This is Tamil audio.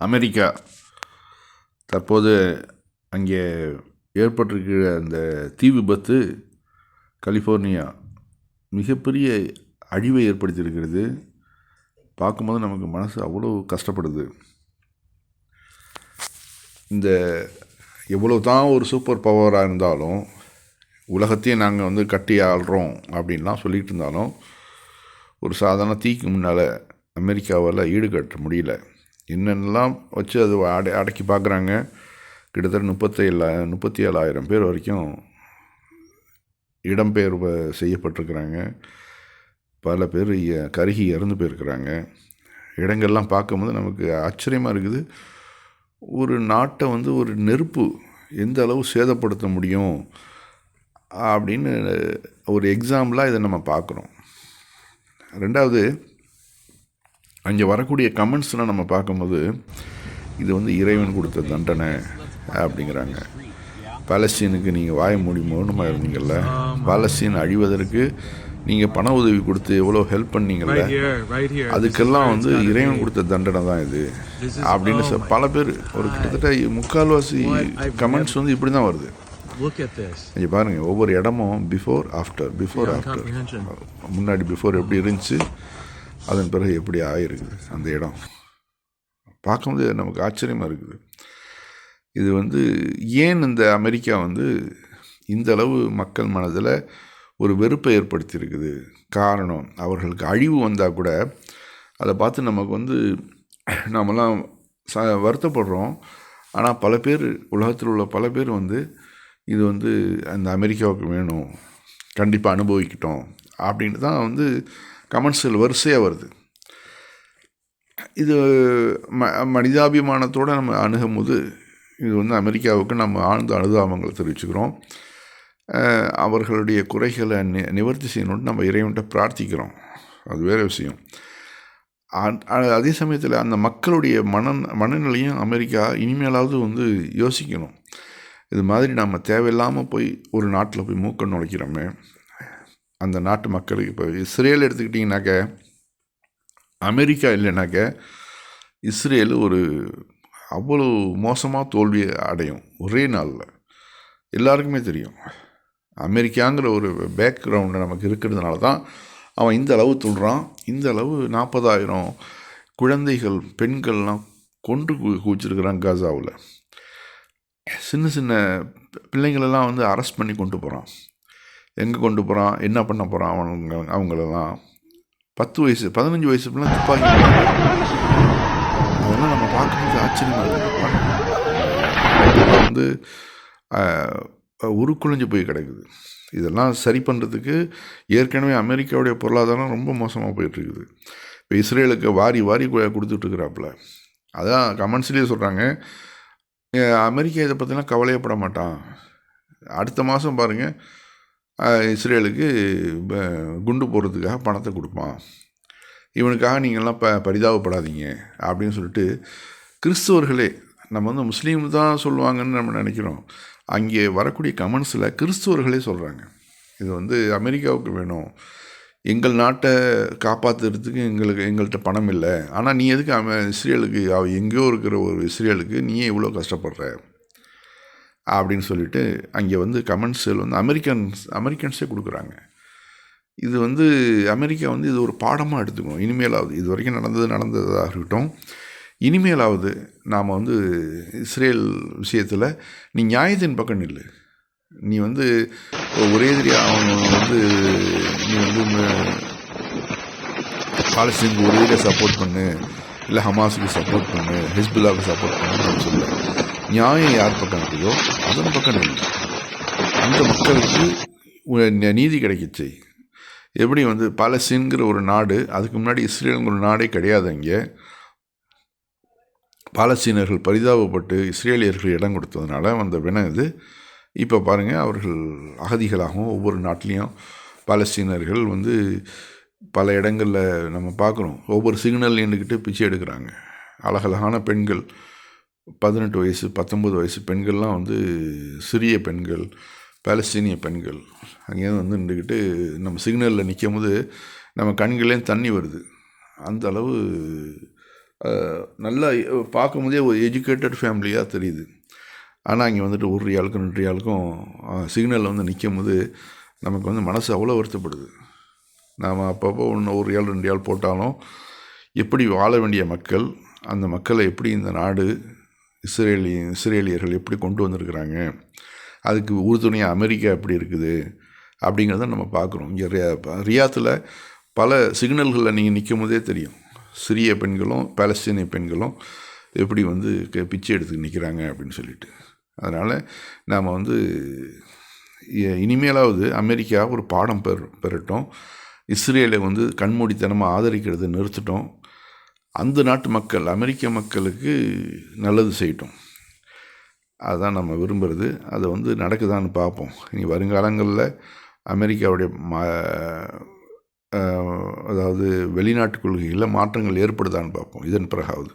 அமெரிக்கா. தற்போது அங்கே ஏற்பட்டிருக்கிற அந்த தீ விபத்து கலிஃபோர்னியா மிகப்பெரிய அழிவை ஏற்படுத்தியிருக்கிறது. பார்க்கும்போது நமக்கு மனசு அவ்வளோ கஷ்டப்படுது. இந்த எவ்வளோ தான் ஒரு சூப்பர் பவராக இருந்தாலும் உலகத்தையும் நாங்கள் வந்து கட்டி ஆள்றோம் அப்படின்லாம் சொல்லிகிட்டு இருந்தாலும் ஒரு சாதாரண தீக்கு முன்னால் அமெரிக்காவால் ஈடுகட்ட முடியல. என்னென்னலாம் வச்சு அது அடை அடக்கி பார்க்குறாங்க. கிட்டத்தட்ட முப்பத்தேழு முப்பத்தி ஏழாயிரம் பேர் வரைக்கும் இடம்பெயர்வு செய்யப்பட்டிருக்கிறாங்க. பல பேர் இ- கருகி இறந்து போயிருக்கிறாங்க. இடங்கள்லாம் பார்க்கும்போது நமக்கு ஆச்சரியமாக இருக்குது. ஒரு நாட்டை வந்து ஒரு நெருப்பு எந்த அளவு சேதப்படுத்த முடியும் அப்படின்னு ஒரு எக்ஸாம்பிளாக இதை நம்ம பார்க்குறோம். ரெண்டாவது அங்கே வரக்கூடிய கமெண்ட்ஸ்லாம் நம்ம பார்க்கும்போது இது வந்து இறைவன் கொடுத்த தண்டனை அப்படிங்கிறாங்க. பாலஸ்தீனுக்கு நீங்கள் வாய மூடி மௌனமாக இருந்தீங்கல்ல? பாலஸ்தீன் அழிவதற்கு நீங்கள் பண உதவி கொடுத்து எவ்வளோ ஹெல்ப் பண்ணீங்கல்ல. அதுக்கெல்லாம் வந்து இறைவன் கொடுத்த தண்டனை தான் இது. அப்படின்னு பல பேர் ஒரு கிட்டத்தட்ட முக்கால்வாசி கமெண்ட்ஸ் வந்து இப்படி தான் வருது. இங்கே பாருங்கள் ஒவ்வொரு இடமும் பிஃபோர் ஆஃப்டர் பிஃபோர் ஆஃப்டர். முன்னாடி பிஃபோர் எப்படி இருந்துச்சு? அதன் பிறகு எப்படி ஆகிருக்குது அந்த இடம்? பார்க்கும்போது நமக்கு ஆச்சரியமாக இருக்குது. இது வந்து ஏன் இந்த அமெரிக்கா வந்து இந்த அளவு மக்கள் மனதில் ஒரு வெறுப்பை ஏற்படுத்தியிருக்குது? காரணம் அவர்களுக்கு அழிவு வந்தால் கூட அதை பார்த்து நமக்கு வந்து நாமெல்லாம் ச வருத்தப்படுறோம். ஆனால் பல பேர் உலகத்தில் உள்ள பல பேர் வந்து இது வந்து அந்த அமெரிக்காவுக்கு வேணும் கண்டிப்பாக அனுபவிக்கிட்டோம் அப்படின்ட்டு தான் வந்து கமெண்ட்ஸில் வரிசையாக வருது. இது ம மனிதாபிமானத்தோடு நம்ம அணுகும்போது இது வந்து அமெரிக்காவுக்கு நம்ம ஆழ்ந்த அனுதாபங்களை தெரிவிச்சுக்கிறோம். அவர்களுடைய குறைகளை நி நிவர்த்தி செய்யணும்னு நம்ம இறைவன்கிட்ட பிரார்த்திக்கிறோம். அது வேறு விஷயம். அதே சமயத்தில் அந்த மக்களுடைய மன மனநிலையும் அமெரிக்கா இனிமேலாவது வந்து யோசிக்கணும். இது மாதிரி நம்ம தேவையில்லாமல் போய் ஒரு நாட்டில் போய் மூக்க நுழைக்கிறோமே. அந்த நாட்டு மக்களுக்கு இப்போ இஸ்ரேல் எடுத்துக்கிட்டிங்கனாக்க அமெரிக்கா இல்லைனாக்க இஸ்ரேல் ஒரு அவ்வளோ மோசமாக தோல்வி அடையும் ஒரே நாளில். எல்லாருக்குமே தெரியும். அமெரிக்காங்கிற ஒரு பேக்ரவுண்டு நமக்கு இருக்கிறதுனால தான் அவன் இந்த அளவு துள்றான் இந்த அளவு நாற்பதாயிரம் குழந்தைகள் பெண்கள்லாம் கொண்டு குவிச்சிருக்கிறான் காசாவில். சின்ன சின்ன பிள்ளைங்களெல்லாம் வந்து அரெஸ்ட் பண்ணி கொண்டு போகிறான் எங்கே கொண்டு போகிறான் என்ன பண்ண போகிறான் அவங்க அவங்களெல்லாம்? பத்து வயசு பதினஞ்சு வயசு இப்படிலாம் துப்பாக்கி அதெல்லாம் நம்ம பார்க்குறது ஆச்சரியமாக இருக்குது வந்து உருக்குழிஞ்சு உருக்குலைஞ்சு போய் கிடக்குது. இதெல்லாம் சரி பண்ணுறதுக்கு ஏற்கனவே அமெரிக்காவுடைய பொருளாதாரம் ரொம்ப மோசமாக போயிட்டுருக்குது. இப்போ இஸ்ரேலுக்கு வாரி வாரி கொடுத்துட்ருக்குறாப்புல. அதான் கமெண்ட்ஸ்லேயே சொல்கிறாங்க அமெரிக்கா இதை பற்றிலாம் கவலையப்பட மாட்டான். அடுத்த மாதம் பாருங்கள் இஸ்ரேலுக்கு ப- குண்டு போடுறதுக்காக பணத்தை கொடுப்பான். இவனுக்காக நீங்கள்லாம் ப பரிதாபப்படாதீங்க அப்படின்னு சொல்லிட்டு கிறிஸ்துவர்களே நம்ம வந்து முஸ்லீம் தான் சொல்லுவாங்கன்னு நம்ம நினைக்கிறோம். அங்கே வரக்கூடிய கமெண்ட்ஸில் கிறிஸ்துவர்களே சொல்கிறாங்க இது வந்து அமெரிக்காவுக்கு வேணும். எங்கள் நாட்டை காப்பாற்றுறதுக்கு எங்களுக்கு எங்கள்கிட்ட பணம் இல்லை. ஆனால் நீ எதுக்கு அமெ இஸ்ரேலுக்கு அவ எங்கேயோ இருக்கிற ஒரு இஸ்ரேலுக்கு நீயே இவ்வளோ கஷ்டப்படுற? அப்படின்னு சொல்லிட்டு அங்கே வந்து கமெண்ட்ஸில் வந்து அமெரிக்கன்ஸ் அமெரிக்கன்ஸே கொடுக்குறாங்க. இது வந்து அமெரிக்கா வந்து இது ஒரு பாடமாக எடுத்துக்கணும். இனிமேலாவது இது வரைக்கும் நடந்தது நடந்ததாக இருக்கட்டும். இனிமேலாவது நாம் வந்து இஸ்ரேல் விஷயத்தில் நீ நியாயத்தின் பக்கம் நில்லு. நீ வந்து ஒரே எதிரியா அவன் வந்து நீ வந்து பாலஸ்தீனுக்கு ஒரே சப்போர்ட் பண்ணு. இல்லை ஹமாஸுக்கு சப்போர்ட் பண்ணு. ஹிஸ்புல்லாவுக்கு சப்போர்ட் பண்ணுன்னு சொல்ல. நியாயம் யார் பக்கம் இருக்குதோ அதன் பக்கம் இல்லை அந்த மக்களுக்கு நீதி கிடைக்கிச்சு. எப்படி வந்து பாலஸ்தீன்கிற ஒரு நாடு அதுக்கு முன்னாடி இஸ்ரேலுங்கிற ஒரு நாடே கிடையாது அங்கே. பாலஸ்தீனர்கள் பரிதாபப்பட்டு இஸ்ரேலியர்கள் இடம் கொடுத்ததுனால வந்த வினம் இது. இப்போ பாருங்கள் அவர்கள் அகதிகளாகவும் ஒவ்வொரு நாட்டிலையும் பாலஸ்தீனர்கள் வந்து பல இடங்களில் நம்ம பார்க்குறோம். ஒவ்வொரு சிக்னல் நின்றுக்கிட்டு பிச்சை எடுக்கிறாங்க. அழகழகான பெண்கள் பதினெட்டு வயசு பத்தொம்பது வயசு பெண்கள்லாம் வந்து சிறிய பெண்கள் பாலஸ்தீனிய பெண்கள் அங்கேருந்து வந்து நின்றுக்கிட்டு நம்ம சிக்னலில் நிற்கும் போது நம்ம கண்களே தண்ணி வருது. அந்த அளவு நல்லா பார்க்கும்போதே ஒரு எஜுகேட்டட் ஃபேமிலியாக தெரியுது. ஆனால் இங்கே வந்துட்டு ஒரு ஆளுக்கும் ரெண்டு ஆளுக்கும் சிக்னலில் வந்து நிற்கும் போது நமக்கு வந்து மனசு அவ்வளோ வருத்தப்படுது. நாம் அப்பப்போ ஒன்று ஒரு ஆள் ரெண்டு ஆள் போட்டாலும் எப்படி வாழ வேண்டிய மக்கள் அந்த மக்களை எப்படி இந்த நாடு இஸ்ரேலி இஸ்ரேலியர்கள் எப்படி கொண்டு வந்திருக்கிறாங்க? அதுக்கு உறுதுணையாக அமெரிக்கா எப்படி இருக்குது? அப்படிங்கிறத நம்ம பார்க்குறோம். இங்கே ரியா ரியாத்தில் பல சிக்னல்களில் நீங்கள் நிற்கும் போதே தெரியும். சிறிய பெண்களும் பாலஸ்தீனிய பெண்களும் எப்படி வந்து பிச்சை எடுத்து நிற்கிறாங்க அப்படின்னு சொல்லிட்டு. அதனால் நாம் வந்து இனிமேலாவது அமெரிக்கா ஒரு பாடம் பெற பெறட்டும். இஸ்ரேலை வந்து கண்மூடித்தனமாக ஆதரிக்கிறதை நிறுத்திட்டோம். அந்த நாட்டு மக்கள் அமெரிக்க மக்களுக்கு நல்லது செய்யட்டும். அதுதான் நம்ம விரும்புகிறது அது வந்து நடக்குதான்னு பார்ப்போம். இனி வருங்காலங்களில் அமெரிக்காவுடைய மா அதாவது வெளிநாட்டு கொள்கைகளில் மாற்றங்கள் ஏற்படுதான்னு பார்ப்போம். இதன் பிறகாவது.